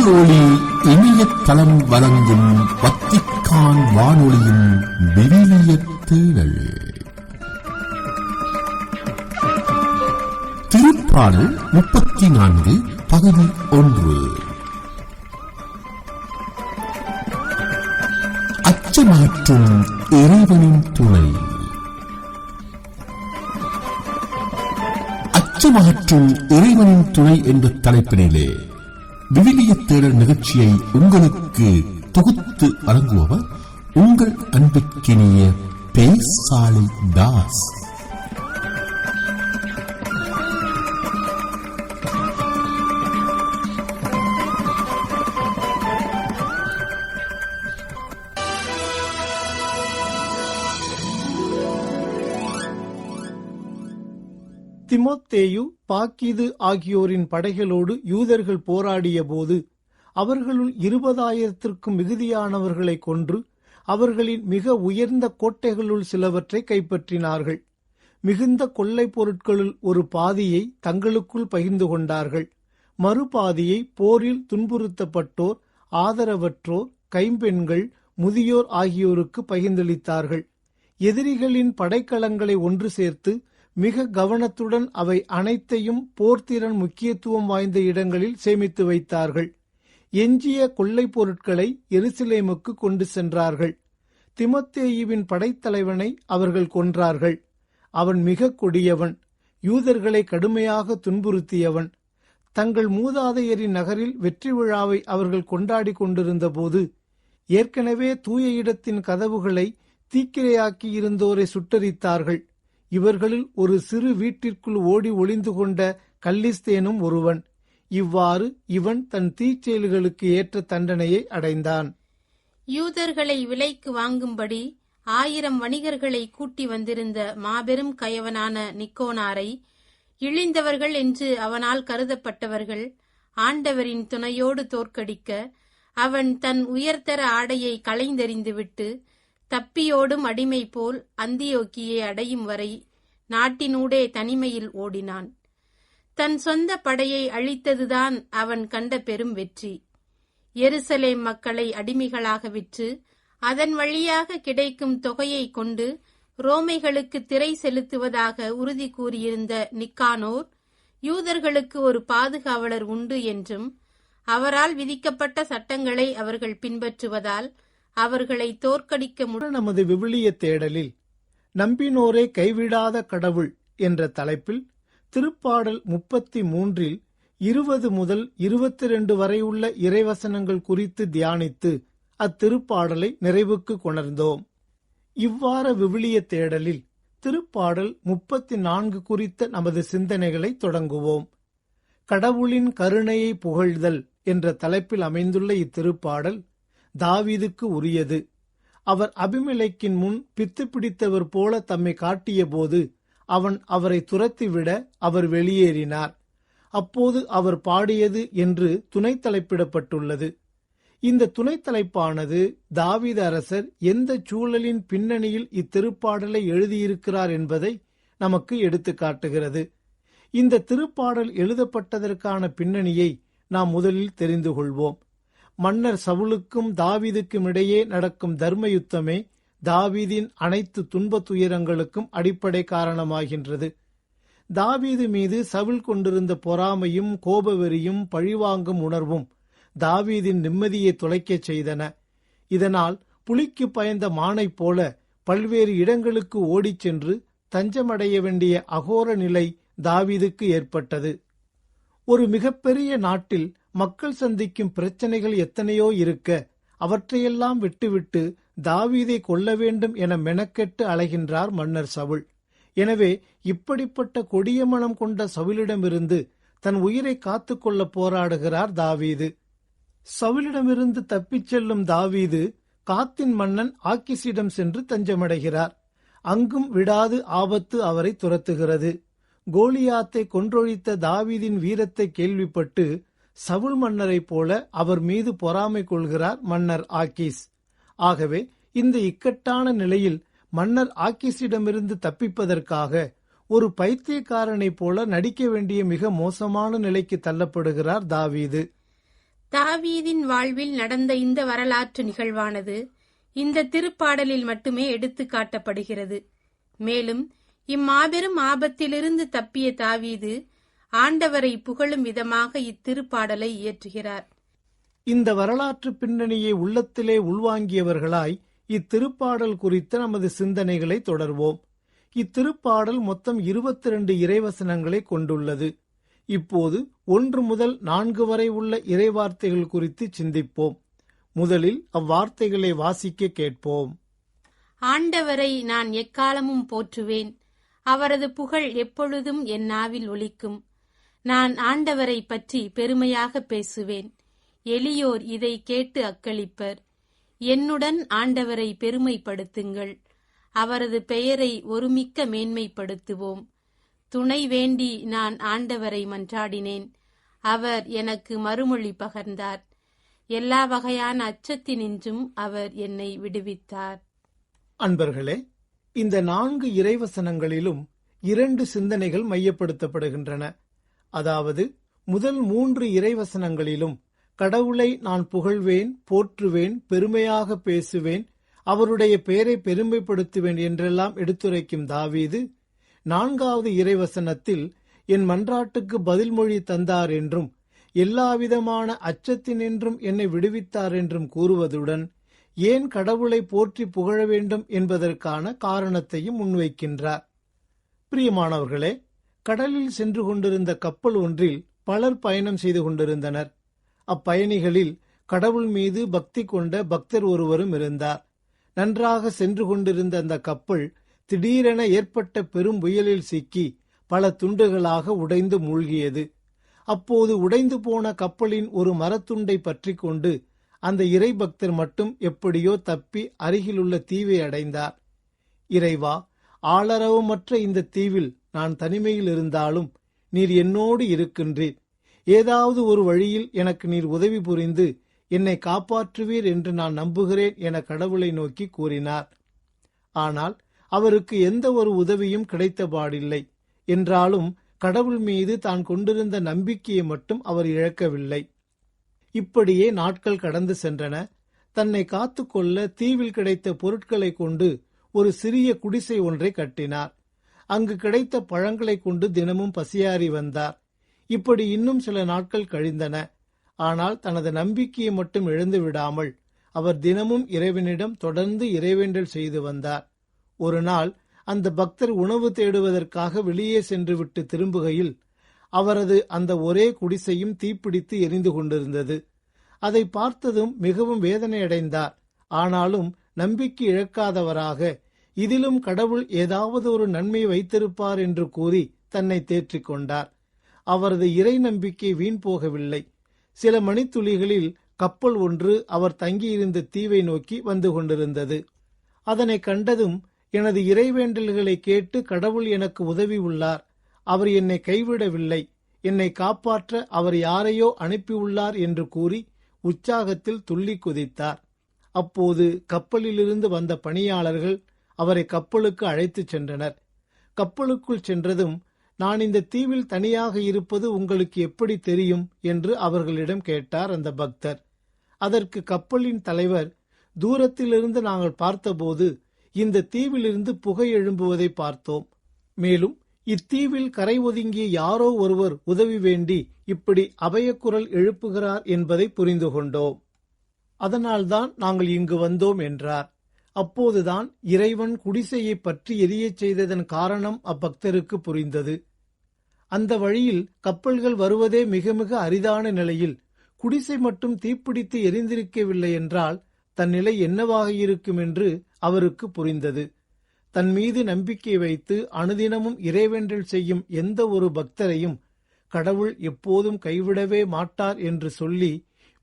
திரு ஒளி இணையதளம் வழங்கும் வத்திக்கான் வானொலியின் விவிலிய தேடல். திருப்பாடல் முப்பத்தி நான்கு பகுதி ஒன்று. அச்சமாற்றும் இறைவனின் துணை. அச்சமாற்றும் இறைவனின் துணை என்ற தலைப்பினிலே விவிலிய தேடல் நிகழ்ச்சியை உங்களுக்கு தொகுத்து வழங்குபவர் உங்கள் அன்பிற்கினிய பேசாலை தாஸ். திமோத்தேயு பாக்கிது ஆகியோரின் படைகளோடு யூதர்கள் போராடிய போது அவர்களுள் இருபதாயிரத்திற்கும் மிகுதியானவர்களை கொன்று அவர்களின் மிக உயர்ந்த கோட்டைகளுள் சிலவற்றை கைப்பற்றினார்கள். மிகுந்த கொள்ளை பொருட்களுள் ஒரு பாதியை தங்களுக்குள் பகிர்ந்து கொண்டார்கள். மறுபாதியை போரில் துன்புறுத்தப்பட்டோர் ஆதரவற்றோர் கைம்பெண்கள் முதியோர் ஆகியோருக்கு பகிர்ந்தளித்தார்கள். எதிரிகளின் படைக்கலங்களை ஒன்று சேர்த்து மிக கவனத்துடன் அவை அனைத்தையும் போர்த்திறன் முக்கியத்துவம் வாய்ந்த இடங்களில் சேமித்து வைத்தார்கள். எஞ்சிய கொள்ளை பொருட்களை எருசலேமுக்கு கொண்டு சென்றார்கள். திமத்தேயுவின் படைத்தலைவனை அவர்கள் கொன்றார்கள். அவன் மிக கொடியவன் யூதர்களை கடுமையாக துன்புறுத்தியவன். தங்கள் மூதாதையரின் நகரில் வெற்றி விழாவை அவர்கள் கொண்டாடி கொண்டிருந்தபோது ஏற்கனவே தூய இடத்தின் கதவுகளை தீக்கிரையாக்கியிருந்தோரை சுட்டரித்தார்கள். இவர்களில் ஒரு சிறு வீட்டிற்குள் ஓடி ஒளிந்து கொண்ட கல்லிஸ்தேனும் ஒருவன். இவ்வாறு இவன் தன் தீச்செயல்களுக்கு ஏற்ற தண்டனையை அடைந்தான். யூதர்களை விலைக்கு வாங்கும்படி ஆயிரம் வணிகர்களை கூட்டி வந்திருந்த மாபெரும் கயவனான நிக்கோனாரை இழிந்தவர்கள் என்று அவனால் கருதப்பட்டவர்கள் ஆண்டவரின் துணையோடு தோற்கடிக்க அவன் தன் உயர்தர ஆடையை களைந்தெறிந்துவிட்டு தப்பியோடும் அடிமை போல் அந்தியோக்கியை அடையும் வரை நாட்டினூடே தனிமையில் ஓடினான். தன் சொந்த படையை அழித்ததுதான் அவன் கண்ட பெரும் வெற்றி. எருசலேம் மக்களை அடிமைகளாக விற்று அதன் வழியாக கிடைக்கும் தொகையை கொண்டு ரோமைகளுக்கு திரை செலுத்துவதாக உறுதி கூறியிருந்த நிக்கானோர் யூதர்களுக்கு ஒரு பாதுகாவலர் உண்டு என்றும் அவரால் விதிக்கப்பட்ட சட்டங்களை அவர்கள் பின்பற்றுவதால் அவர்களை தோற்கடிக்க முடியும் நமது விவிலிய தேடலில் நம்பினோரே கைவிடாத கடவுள் என்ற தலைப்பில் திருப்பாடல் முப்பத்தி மூன்றில் இருபது முதல் இருபத்தி ரெண்டு வரையுள்ள இறைவசனங்கள் குறித்து தியானித்து அத்திருப்பாடலை நிறைவுக்கு கொணர்ந்தோம். இவ்வாற விவிலிய தேடலில் திருப்பாடல் முப்பத்தி நான்கு குறித்த நமது சிந்தனைகளை தொடங்குவோம். கடவுளின் கருணையை புகழ்தல் என்ற தலைப்பில் அமைந்துள்ள இத்திருப்பாடல் தாவீதுக்கு உரியது. அவர் அபிமலைக்கின் முன் பித்து பிடித்தவர் போல தம்மை காட்டியபோது அவன் அவரை துரத்திவிட அவர் வெளியேறினார். அப்போது அவர் பாடியது என்று துணை தலைப்பிடப்பட்டுள்ளது இந்த துணை தலைப்பானது தாவீத அரசர் எந்த சூழலின் பின்னணியில் இத்திருப்பாடலை எழுதியிருக்கிறார் என்பதை நமக்கு எடுத்து காட்டுகிறது. இந்த திருப்பாடல் எழுதப்பட்டதற்கான பின்னணியை நாம் முதலில் தெரிந்து கொள்வோம். மன்னர் சவுலுக்கும் தாவீதுக்கும் இடையே நடக்கும் தர்ம யுத்தமே தாவீதின் அனைத்து துன்ப துயரங்களுக்கும் அடிப்படை காரணமாகின்றது. தாவீது மீது சவுல் கொண்டிருந்த பொறாமையும் கோபவெறியும் பழிவாங்கும் உணர்வும் தாவீதின் நிம்மதியை தொலைக்கச் செய்தன. இதனால் புலிக்கு பயந்த மானைப் போல பல்வேறு இடங்களுக்கு ஓடிச் சென்று தஞ்சமடைய வேண்டிய அகோர நிலை தாவீதுக்கு ஏற்பட்டது. ஒரு மிகப்பெரிய நாட்டில் மக்கள் சந்திக்கும் பிரச்சனைகள் எத்தனையோ இருக்க அவற்றையெல்லாம் விட்டுவிட்டு தாவீதை கொல்ல வேண்டும் என மெனக்கெட்டு அலைகின்றார் மன்னர் சவுல். எனவே இப்படிப்பட்ட கொடிய மனம் கொண்ட சவுலிடமிருந்து தன் உயிரை காத்துக்கொள்ள போராடுகிறார் தாவீது. சவுலிடமிருந்து தப்பிச் செல்லும் தாவீது காத்தின் மன்னன் ஆக்கிசிடம் சென்று தஞ்சமடைகிறார். அங்கும் விடாது ஆபத்து அவரை துரத்துகிறது. கோலியாத்தை கொன்றொழித்த தாவீதின் வீரத்தை கேள்விப்பட்டு சவுல் மன்னரைப் போல அவர் மீது பொறாமை கொள்கிறார் மன்னர் ஆக்கீஸ். ஆகவே இந்த இக்கட்டான நிலையில் மன்னர் ஆக்கீஸிடமிருந்து தப்பிப்பதற்காக ஒரு பைத்தியக்காரனைப் போல நடிக்க வேண்டிய மிக மோசமான நிலைக்கு தள்ளப்படுகிறார் தாவீது. தாவீதின் வாழ்வில் நடந்த இந்த வரலாற்று நிகழ்வானது இந்த திருப்பாடலில் மட்டுமே எடுத்து காட்டப்படுகிறது. மேலும் இம்மாபெரும் ஆபத்திலிருந்து தப்பிய தாவீது ஆண்டவரை புகழும் விதமாக இத்திருப்பாடலை இயற்றுகிறார். இந்த வரலாற்று பின்னணியை உள்ளத்திலே உள்வாங்கியவர்களாய் இத்திருப்பாடல் குறித்த நமது சிந்தனைகளை தொடர்வோம். இத்திருப்பாடல் மொத்தம் இருபத்தி ரெண்டு இறைவசனங்களை கொண்டுள்ளது. இப்போது ஒன்று முதல் நான்கு வரை உள்ள இறைவார்த்தைகள் குறித்து சிந்திப்போம். முதலில் அவ்வார்த்தைகளை வாசிக்க கேட்போம். ஆண்டவரை நான் எக்காலமும் போற்றுவேன். அவரது புகழ் எப்பொழுதும் என் நாவில் ஒலிக்கும். நான் ஆண்டவரை பற்றி பெருமையாக பேசுவேன். எளியோர் இதை கேட்டு அக்களிப்பர். என்னுடன் ஆண்டவரை பெருமைப்படுத்துங்கள். அவரது பெயரை ஒருமிக்க மேன்மைப்படுத்துவோம். துணை வேண்டி நான் ஆண்டவரை மன்றாடினேன். அவர் எனக்கு மறுமொழி பகர்ந்தார். எல்லா வகையான அச்சத்தினின்றும் அவர் என்னை விடுவித்தார். அன்பர்களே இந்த நான்கு இறைவசனங்களிலும் இரண்டு சிந்தனைகள் மையப்படுத்தப்படுகின்றன. அதாவது முதல் மூன்று இறைவசனங்களிலும் கடவுளை நான் புகழ்வேன் போற்றுவேன் பெருமையாக பேசுவேன் அவருடைய பெயரை பெருமைப்படுத்துவேன் என்றெல்லாம் எடுத்துரைக்கும் தாவீது நான்காவது இறைவசனத்தில் என் மன்றாட்டுக்கு பதில் மொழி தந்தார் என்றும் எல்லாவிதமான அச்சத்தினின்றும் என்னை விடுவித்தார் என்றும் கூறுவதுடன் ஏன் கடவுளை போற்றி புகழ வேண்டும் என்பதற்கான காரணத்தையும் முன்வைக்கின்றார். பிரியமானவர்களே கடலில் சென்று கொண்டிருந்த கப்பல் ஒன்றில் பலர் பயணம் செய்து கொண்டிருந்தனர். அப்பயணிகளில் கடவுள் மீது பக்தி கொண்ட பக்தர் ஒருவரும் இருந்தார். நன்றாக சென்று கொண்டிருந்த அந்த கப்பல் திடீரென ஏற்பட்ட பெரும் புயலில் சிக்கி பல துண்டுகளாக உடைந்து மூழ்கியது. அப்போது உடைந்து போன கப்பலின் ஒரு மரத்துண்டை பற்றி கொண்டு அந்த இறை பக்தர் மட்டும் எப்படியோ தப்பி அருகிலுள்ள தீவை அடைந்தார். இறைவா ஆளரவமற்ற இந்த தீவில் நான் தனிமையில் இருந்தாலும் நீர் என்னோடு இருக்கின்றீர். ஏதாவது ஒரு வழியில் எனக்கு நீர் உதவி புரிந்து என்னை காப்பாற்றுவீர் என்று நான் நம்புகிறேன் என கடவுளை நோக்கி கூறினார். ஆனால் அவருக்கு எந்த ஒரு உதவியும் கிடைத்தபாடில்லை. என்றாலும் கடவுள் மீது தான் கொண்டிருந்த நம்பிக்கையை மட்டும் அவர் இழக்கவில்லை. இப்படியே நாட்கள் கடந்து சென்றன. தன்னை காத்துக்கொள்ள தீவில் கிடைத்த பொருட்களை கொண்டு ஒரு சிறிய குடிசை ஒன்றை கட்டினார். அங்கு கிடைத்த பழங்களை கொண்டு தினமும் பசியாறி வந்தார். இப்படி இன்னும் சில நாட்கள் கழிந்தன. ஆனால் தனது நம்பிக்கையை மட்டும் இழந்து விடாமல் அவர் தினமும் இறைவனிடம் தொடர்ந்து இறைவேண்டல் செய்து வந்தார். ஒரு நாள் அந்த பக்தர் உணவு தேடுவதற்காக வெளியே சென்று விட்டு திரும்புகையில் அவரது அந்த ஒரே குடிசையும் தீப்பிடித்து எரிந்து கொண்டிருந்தது. அதை பார்த்ததும் மிகவும் வேதனையடைந்தார். ஆனாலும் நம்பிக்கை இழக்காதவராக இதிலும் கடவுள் ஏதாவது ஒரு நன்மை வைத்திருப்பார் என்று கூறி தன்னை தேற்றிக் கொண்டார். அவரது இறை நம்பிக்கை வீண் போகவில்லை. சில மணித்துளிகளில் கப்பல் ஒன்று அவர் தங்கியிருந்த தீவை நோக்கி வந்து கொண்டிருந்தது. அதனை கண்டதும் எனது இறைவேண்டல்களை கேட்டு கடவுள் எனக்கு உதவி உள்ளார். அவர் என்னை கைவிடவில்லை. என்னை காப்பாற்ற அவர் யாரையோ அனுப்பியுள்ளார் என்று கூறி உற்சாகத்தில் துள்ளி குதித்தார். அப்போது கப்பலிலிருந்து வந்த பணியாளர்கள் அவரை கப்பலுக்கு அழைத்துச் சென்றனர். கப்பலுக்குள் சென்றதும் நான் இந்த தீவில் தனியாக இருப்பது உங்களுக்கு எப்படி தெரியும்? என்று அவர்களிடம் கேட்டார் அந்த பக்தர். அதற்கு கப்பலின் தலைவர் தூரத்திலிருந்து நாங்கள் பார்த்தபோது இந்த தீவிலிருந்து புகை எழும்புவதை பார்த்தோம். மேலும் இத்தீவில் கரை ஒதுங்கிய யாரோ ஒருவர் உதவி வேண்டி இப்படி அபயக்குரல் எழுப்புகிறார் என்பதை புரிந்து கொண்டோம் அதனால்தான் நாங்கள் இங்கு வந்தோம் என்றார். அப்போதுதான் இறைவன் குடிசையை பற்றி எரியச் செய்ததன் காரணம் அப்பக்தருக்கு புரிந்தது. அந்த வழியில் கப்பல்கள் வருவதே மிக மிக அரிதான நிலையில் குடிசை மட்டும் தீப்பிடித்து எரிந்திருக்கவில்லை என்றால் தன் நிலை என்னவாக இருக்கும் என்று அவருக்கு புரிந்தது. தன் மீது நம்பிக்கை வைத்து அனுதினமும் இறைவேண்டல் செய்யும் எந்த ஒரு பக்தரையும் கடவுள் எப்போதும் கைவிடவே மாட்டார் என்று சொல்லி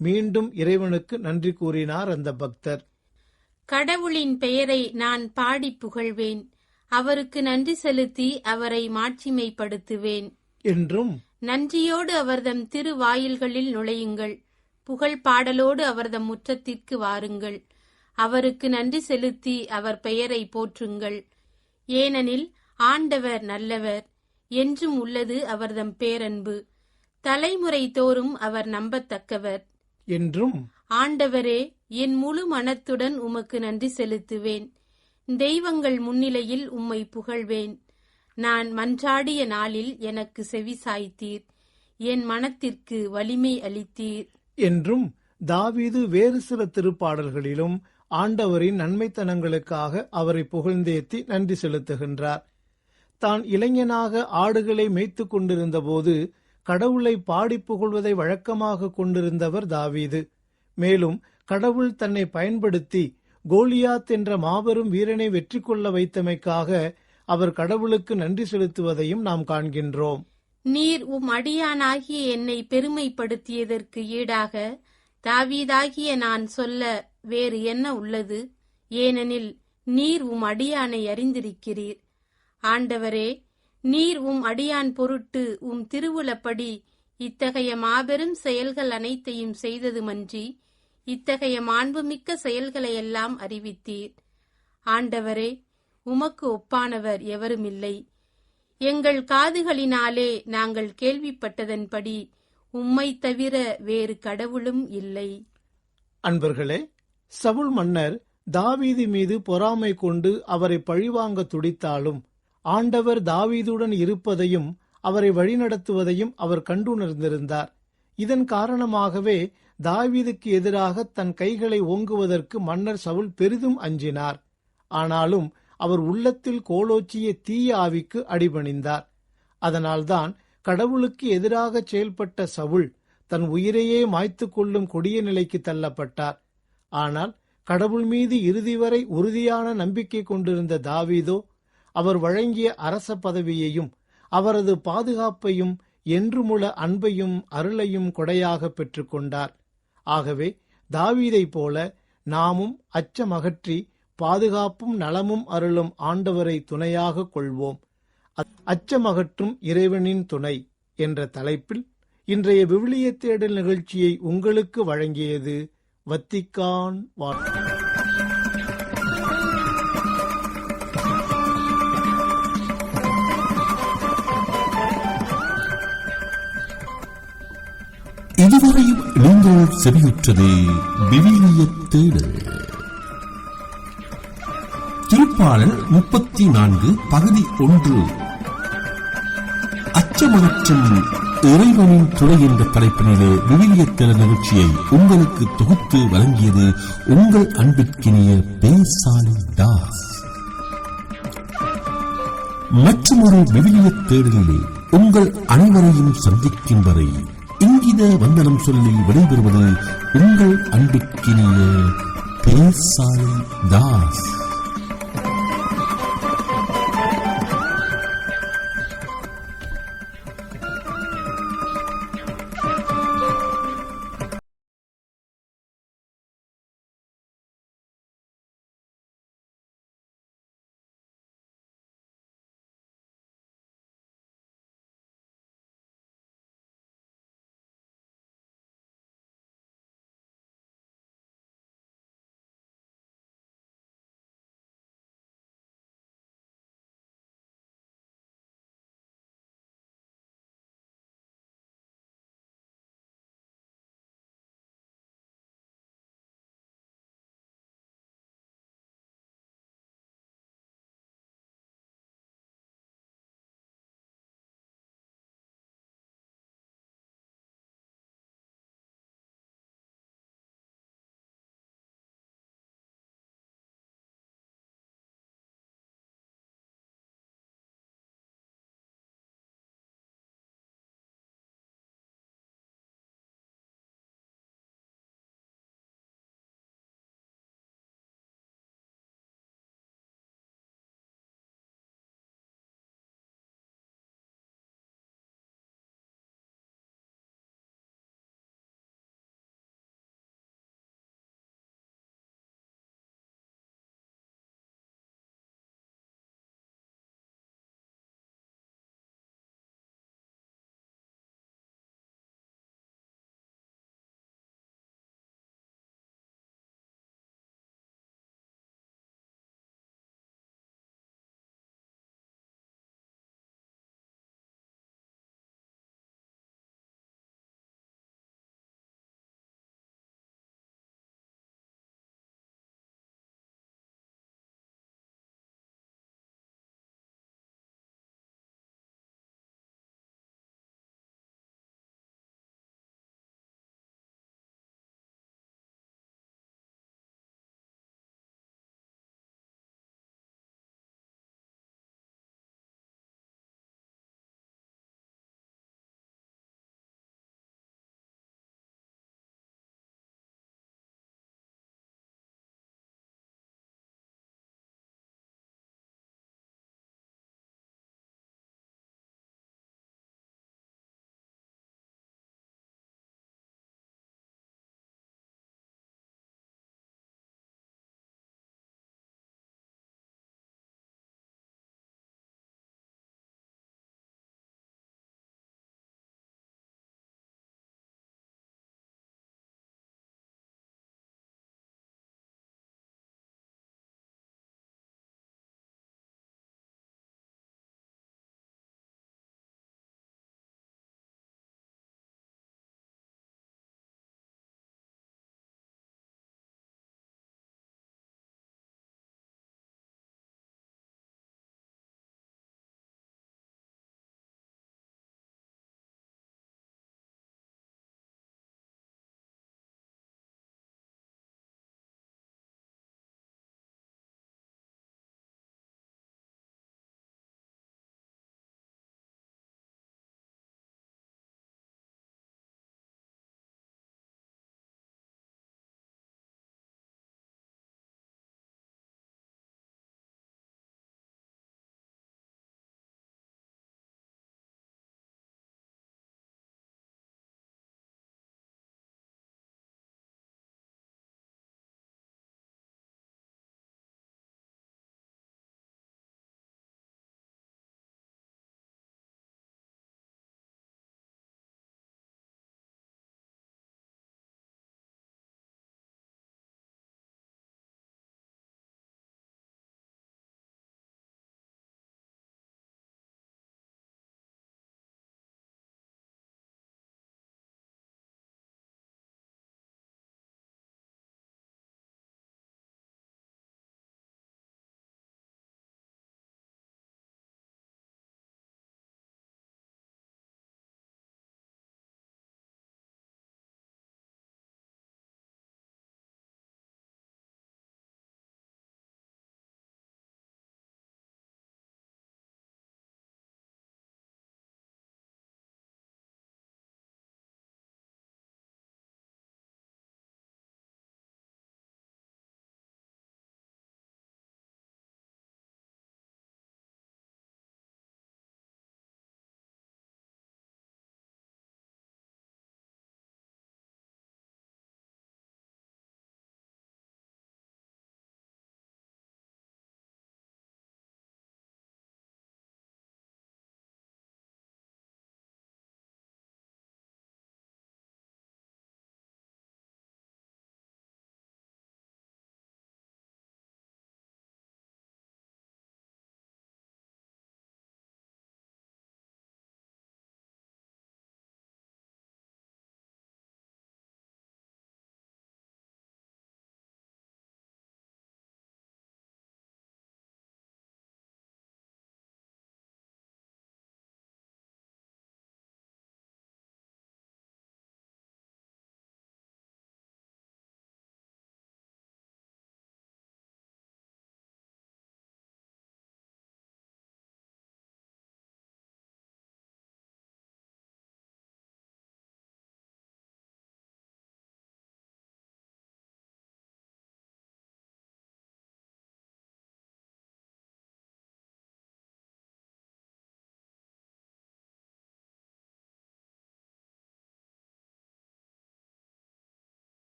மீண்டும் இறைவனுக்கு நன்றி கூறினார் அந்த பக்தர். கடவுளின் பெயரை நான் பாடி புகழ்வேன். அவருக்கு நன்றி செலுத்தி அவரை மாட்சிமைப்படுத்துவேன். என்றும்? நன்றியோடு அவர்தம் திருவாயில்களில் நுழையுங்கள். புகழ் பாடலோடு அவர்தம் முற்றத்திற்கு வாருங்கள். அவருக்கு நன்றி செலுத்தி அவர் பெயரை போற்றுங்கள். ஏனெனில் ஆண்டவர் நல்லவர் என்றும் உள்ளது அவர்தம் பேரன்பு. தலைமுறை தோறும் அவர் நம்பத்தக்கவர். என்றும்? ஆண்டவரே என் முழு மனத்துடன் உமக்கு நன்றி செலுத்துவேன். தெய்வங்கள் முன்னிலையில் உம்மை புகழ்வேன். நான் மன்றாடிய நாளில் எனக்கு செவி சாய்த்தீர். என் மனத்திற்கு வலிமை அளித்தீர். என்றும் தாவீது வேறு சில திருப்பாடல்களிலும் ஆண்டவரின் நன்மைத்தனங்களுக்காக அவரை புகழ்ந்தேத்தி நன்றி செலுத்துகின்றார். தான் இளைஞனாக ஆடுகளை மேய்த்துக் கொண்டிருந்த போது கடவுளை பாடி புகழ்வதை வழக்கமாக கொண்டிருந்தவர் தாவீது. மேலும் கடவுள் தன்னை பயன்படுத்தி கோலியாத் என்ற மாபெரும் வீரனை வெற்றி கொள்ள வைத்தமைக்காக அவர் கடவுளுக்கு நன்றி செலுத்துவதையும் நாம் காண்கின்றோம். நீர் உம் அடியானாகிய என்னை பெருமைப்படுத்தியதற்கு ஈடாக தாவீதாகிய நான் சொல்ல வேறு என்ன உள்ளது? ஏனெனில் நீர் உம் அடியானை அறிந்திருக்கிறீர். ஆண்டவரே நீர் உம் அடியான் பொருட்டு உம் திருவுலப்படி இத்தகைய மாபெரும் செயல்கள் அனைத்தையும் செய்ததுமன்றி இத்தகைய மாண்புமிக்க செயல்களையெல்லாம் அறிவித்தீர். ஆண்டவரே உமக்கு ஒப்பானவர் எவருமில்லை. எங்கள் காதுகளினாலே நாங்கள் கேள்விப்பட்டதன்படி உம்மை தவிர வேறு கடவுளும் இல்லை. அன்பர்களே சவுல் மன்னர் தாவீது மீது பொறாமை கொண்டு அவரை பழிவாங்க துடித்தாலும் ஆண்டவர் தாவீதுடன் இருப்பதையும் அவரை வழிநடத்துவதையும் அவர் கண்டுணர்ந்திருந்தார். இதன் காரணமாகவே தாவீதுக்கு எதிராக தன் கைகளை ஓங்குவதற்கு மன்னர் சவுல் பெரிதும் அஞ்சினார். ஆனாலும் அவர் உள்ளத்தில் கோலோச்சிய தீய ஆவிக்கு அடிபணிந்தார். அதனால்தான் கடவுளுக்கு எதிராக செயல்பட்ட சவுல் தன் உயிரையே மாய்த்துக் கொள்ளும் கொடிய நிலைக்கு தள்ளப்பட்டார். ஆனால் கடவுள் மீது இறுதி வரை உறுதியான நம்பிக்கை கொண்டிருந்த தாவீதோ அவர் வழங்கிய அரச பதவியையும் அவரது பாதுகாப்பையும் என்றுமுள அன்பையும் அருளையும் கொடையாக பெற்றுக்கொண்டார். ஆகவே தாவீதைப் போல நாமும் அச்சமகற்றி பாதுகாப்பும் நலமும் அருளும் ஆண்டவரை துணையாக கொள்வோம். அச்சமகற்றும் இறைவனின் துணை என்ற தலைப்பில் இன்றைய விவிலிய தேடல் நிகழ்ச்சியை உங்களுக்கு வழங்கியது வத்திக்கான் வானொலி நீங்கள் செவியுற்றது விவிலிய தேடல் திருப்பாளர் முப்பத்தி நான்கு பகுதி ஒன்று. அச்சமற்றும் இறைவனின் துறை என்ற தலைப்பினிலே விவிலிய தேடல் நிகழ்ச்சியை உங்களுக்கு தொகுத்து வழங்கியது உங்கள் அன்பிற்கினிய பேசாலி தாஸ். மற்றொரு விவிலிய தேடலிலே உங்கள் அனைவரையும் சந்திக்கும் வரை இங்கித வந்தனம் சொல்லி விடைபெறுவது உங்கள் அன்புக்கினிய பேசாலி தாஸ்.